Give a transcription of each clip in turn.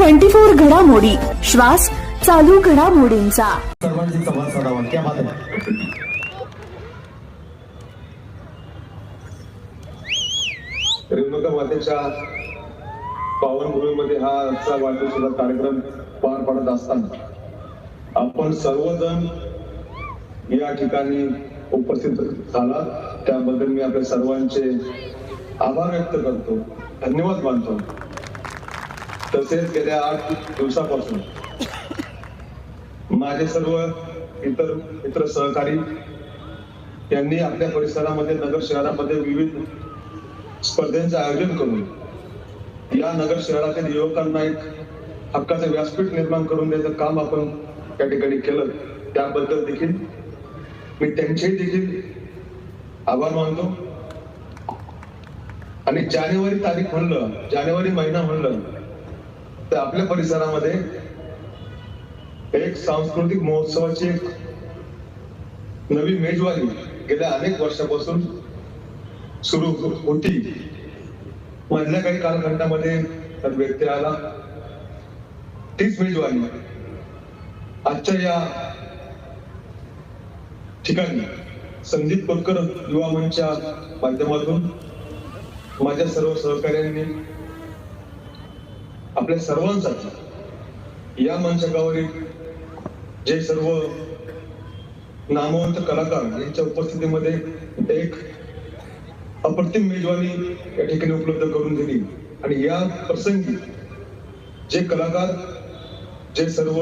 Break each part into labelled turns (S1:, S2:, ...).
S1: Twenty four घडामोडी. श्वास चालू घडामोडींचा.
S2: सर्वांशी संवाद साधावा. क्या बात आहे?
S3: रेणुका मातेच्या पावनभूमीमध्ये हा आजचा वाढदिवसाचा कार्यक्रम पार पडत असताना आपण सर्वजण या ठिकाणी उपस्थित झाला. त्याबद्दल मी आपल्या सर्वांचे आभार व्यक्त करतो. धन्यवाद मानतो. तसेच गेल्या आठ दिवसापासून माझे सर्व इतर मित्र सहकारी यांनी आपल्या परिसरामध्ये नगर शहरामध्ये विविध स्पर्धेचं आयोजन करून या नगर शहरातील युवकांना एक हक्काचं व्यासपीठ निर्माण करून द्यायचं काम आपण त्या ठिकाणी केलं. त्याबद्दल देखील मी त्यांचेही देखील आभार मानतो. आणि जानेवारी तारीख म्हणलं जानेवारी महिना म्हणलं तर आपल्या परिसरामध्ये एक सांस्कृतिक महोत्सवाची एक नवी मेजवानी गेल्या अनेक वर्षापासून सुरू होती. मधल्या काही कालखंडामध्ये व्यक्ती व्यत्यय आला तीच मेजवानी आजच्या या ठिकाणी संदीप कोतकर युवा मंचच्या माध्यमातून माझ्या सर्व सहकार्यांनी आपल्या सर्वांसाठी या मंचकावरील जे सर्व नामवंत कलाकार यांच्या उपस्थितीमध्ये एक अप्रतिम मेजवानी या ठिकाणी उपलब्ध करून दिली. आणि या प्रसंगी जे कलाकार जे सर्व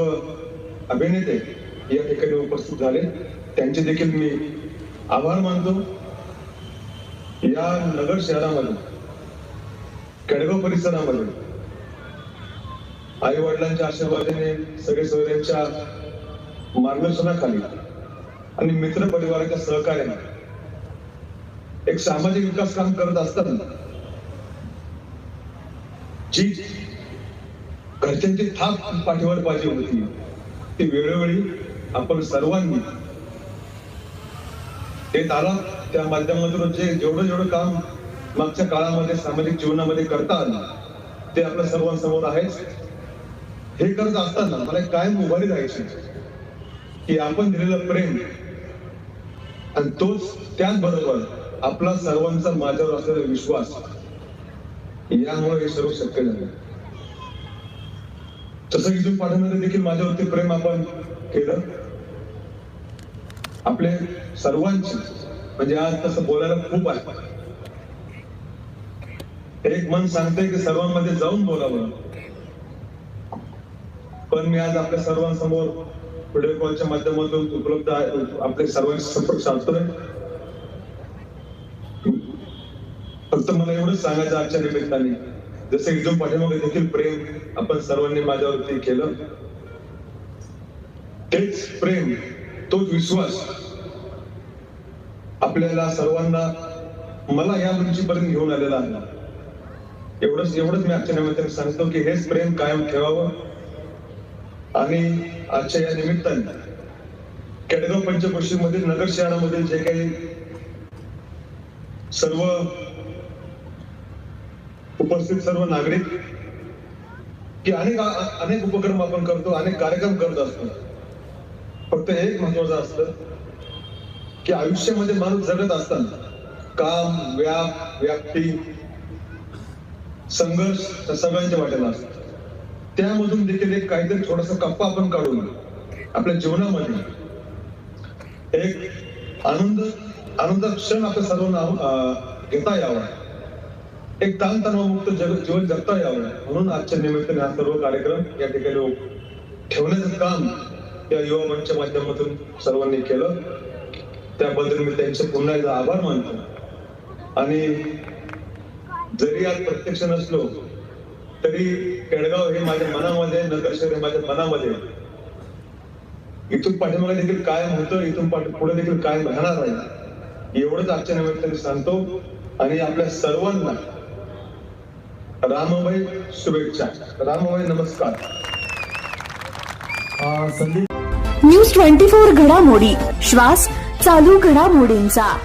S3: अभिनेते या ठिकाणी उपस्थित झाले त्यांचे देखील मी आभार मानतो. या नगर शहरामध्ये केडगाव परिसरामध्ये आई वडिलांच्या आशीर्वादाने सगळे सोयऱ्यांच्या मार्गदर्शनाखाली आणि मित्र परिवाराच्या सहकार्याने एक सामाजिक विकास काम करत असताना जी घरच्यांची थाप पाठीवर पाहिजे होती ती वेळोवेळी आपण सर्वांनी येत आला. त्या माध्यमातून जे जेवढं जेवढं काम मागच्या काळामध्ये सामाजिक जीवनामध्ये करता आलं ते आपल्या सर्वांसमोर आहेच. हे करत असताना मला एक मोबाईल उभारी की आपण दिलेलं प्रेम आणि तोच त्याचबरोबर आपला सर्वांचा माझ्यावर असलेला विश्वास यामुळे हे सर्व शक्य झालं. तसं इथून पाठवणारे देखील माझ्यावरती प्रेम आपण केलं. आपले सर्वांची म्हणजे आज तसं बोलायला खूप आहे. एक मन सांगते की सर्वांमध्ये जाऊन बोलावं. पण मी आज आपल्या सर्वांसमोर व्हिडिओ कॉलच्या माध्यमातून उपलब्ध आहे. सर्वांशी संपर्क साधतोय. फक्त मला एवढंच सांगायचं आजच्या निमित्ताने. जसं एकदम पाठीमागे देखील प्रेम आपण सर्वांनी माझ्यावरती केलं. तेच प्रेम तोच विश्वास आपल्याला सर्वांना मला या पर्यंत घेऊन आलेला आहे. एवढंच एवढंच मी आजच्या निमित्ताने सांगतो की हेच प्रेम कायम ठेवावं. आणि आजच्या या निमित्ताने केडगाव पंचक्रोशीमधील नगर शहरामधील जे काही सर्व उपस्थित सर्व नागरिक की अनेक अनेक उपक्रम आपण करतो अनेक कार्यक्रम करत असतो. फक्त एक महत्वाचं असतं की आयुष्यामध्ये माणूस जगत असताना काम व्याप व्याप्ती संघर्ष सगळ्यांच्या वाटेला असतो. त्यामधून देखील एक काहीतरी थोडासा कप्पा आपण काढून आपल्या जीवनामध्ये. एक आनंद आनंद क्षण आपल्या सर्वांना घेता यावा. एक ताणतणावमुक्त जग जीवन जगता यावं. म्हणून आजच्या निमित्ताने हा सर्व कार्यक्रम या ठिकाणी हो-, ठेवण्याचं काम या युवा मंचच्या माध्यमातून सर्वांनी केलं. त्याबद्दल मी त्यांचे पुन्हा एकदा आभार मानतो. आणि जरी आज प्रत्यक्ष नसलो तरी केडगाव हे माझ्या मनामध्ये नगर शहर हे माझ्या मनामध्ये. इथून पाठीमागे देखील कायम होतं इथून पाठी पुढे देखील कायम राहणार आहे. एवढंच आजच्या निमित्ताने सांगतो. आणि आपल्या सर्वांना रामभाई शुभेच्छा. रामभाई नमस्कार.
S1: न्यूज ट्वेंटी फोर घडामोडी. श्वास चालू घडामोडींचा.